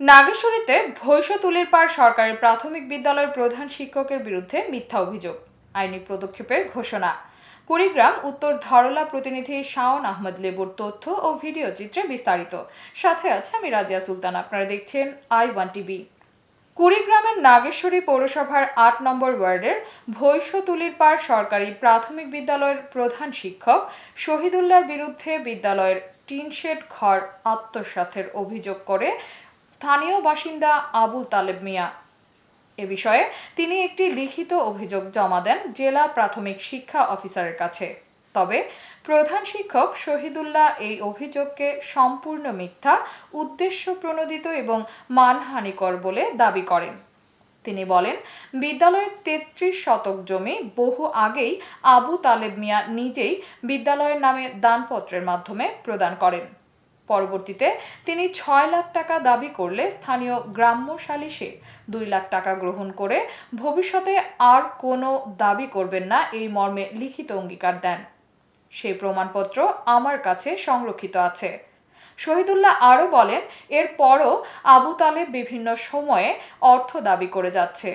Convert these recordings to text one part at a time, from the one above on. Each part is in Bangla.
নাগেশ্বরীতে ভৈষ তুলির পার সরকারি প্রাথমিক বিদ্যালয়ের প্রধান শিক্ষকের বিরুদ্ধে মিথ্যা অভিযোগ। আইনি পদক্ষেপের ঘোষণা। কুড়িগ্রাম উত্তর ধরলা প্রতিনিধি শাওন আহমদ লেবুর তথ্য ও ভিডিও চিত্রে বিস্তারিত। সাথে আছে আমি রাজিয়া সুলতান, আপনারা দেখছেন আই ওয়ান টিভি। কুড়িগ্রামের নাগেশ্বরী পৌরসভার আট নম্বর ওয়ার্ডের ভৈষ্যতুলির পার সরকারি প্রাথমিক বিদ্যালয়ের প্রধান শিক্ষক শহীদুল্লাহর বিরুদ্ধে বিদ্যালয়ের টিনশেড ঘর আত্মসাতের অভিযোগ করে স্থানীয় বাসিন্দা আবুল তালেব মিয়া। এ বিষয়ে তিনি একটি লিখিত অভিযোগ জমা দেন জেলা প্রাথমিক শিক্ষা অফিসারের কাছে। তবে প্রধান শিক্ষক শহীদুল্লাহ এই অভিযোগকে সম্পূর্ণ মিথ্যা, উদ্দেশ্য প্রণোদিত এবং মানহানিকর বলে দাবি করেন। তিনি বলেন, বিদ্যালয়ের তেত্রিশ শতক জমি বহু আগেই আবু তালেব মিয়া নিজেই বিদ্যালয়ের নামে দানপত্রের মাধ্যমে প্রদান করেন। পরবর্তীতে তিনি ছয় লাখ টাকা দাবি করলে স্থানীয় গ্রাম্য সালিশে দুই লাখ টাকা গ্রহণ করে ভবিষ্যতে আর কোনো দাবি করবেন না এই মর্মে লিখিত অঙ্গীকার দেন। সেই প্রমাণপত্র আমার কাছে সংরক্ষিত আছে। শহীদুল্লাহ আরও বলেন, এরপরও আবু তালেব বিভিন্ন সময়ে অর্থ দাবি করে যাচ্ছে।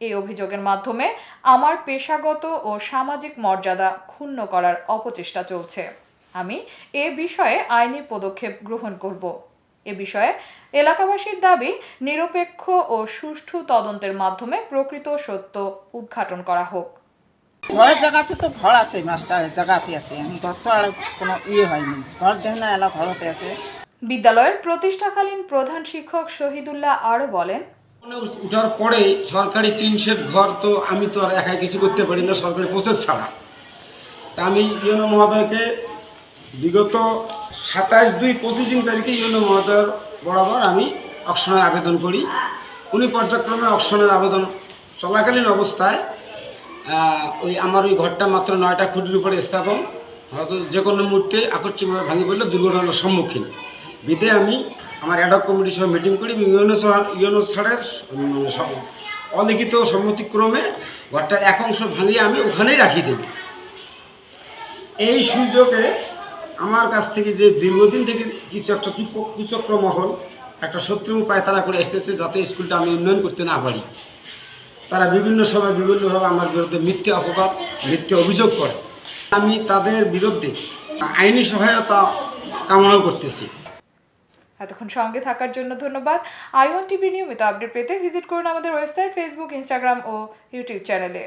এই অভিযোগের মাধ্যমে আমার পেশাগত ও সামাজিক মর্যাদা ক্ষুণ্ণ করার অপচেষ্টা চলছে। আমি এ বিষয়ে আইনি পদক্ষেপ গ্রহণ করব। এ বিষয়ে এলাকাবাসীর দাবি নিরপেক্ষ ও সুষ্ঠু তদন্তের মাধ্যমে প্রকৃত সত্য উদ্ঘাটন করা হোক। ঘরের জায়গাতে তো ঘর আছে মাস্টারের জায়গাতে আছে। ঘর তো আর কোনো ইয়ে হয়নি। ঘর দেখে না এলা ঘরতে আছে। বিদ্যালয়ের প্রতিষ্ঠাকালীন প্রধান শিক্ষক শহীদুল্লাহ আরও বলেন উঠার পরে সরকারি টিন শেড ঘর তো আমি তো আর একাই কিছু করতে পারি না সরকারি প্রসেস ছাড়া। তা আমি ইউনো মহোদয়কে বিগত সাতাশ দুই পঁচিশিং তারিখে ইউনো মহোদয়ের বরাবর আমি অকশনের আবেদন করি। উনি পর্যায়ক্রমে অকশনের আবেদন চলাকালীন অবস্থায় ওই আমার ওই ঘরটা মাত্র নয়টা খুঁটির উপরে স্থাপন। হয়তো যে কোনো মুহূর্তে আকস্মিকভাবে ভাঙি পড়লে দুর্ঘটনার সম্মুখীন। বিদে আমি আমার অ্যাডক কমিটির সঙ্গে মিটিং করি ইউনো ইউনো উম, অলিখিত সম্মতিক্রমে ঘরটা এক অংশ ভাঙিয়ে আমি ওখানেই রাখি দিই এই সুযোগে আমার কাছ থেকে যে দীর্ঘদিন থেকে কিছু একটা কুচক্র মহল, একটা শত্রু উপায় তারা করে এসতেছে যাতে স্কুলটা আমি উন্নয়ন করতে না পারি। তারা বিভিন্ন সময় বিভিন্নভাবে আমার বিরুদ্ধে মিথ্যে অপবাদ, মিথ্যে অভিযোগ করে। আমি তাদের বিরুদ্ধে আইনি সহায়তা কামনা করতেছি। এতক্ষণ সঙ্গে থাকার জন্য ধন্যবাদ। আই ওয়ান টিভি নিয়মিত আপডেট পেতে ভিজিট করুন আমাদের ওয়েবসাইট, ফেসবুক, ইনস্টাগ্রাম ও ইউটিউব চ্যানেলে।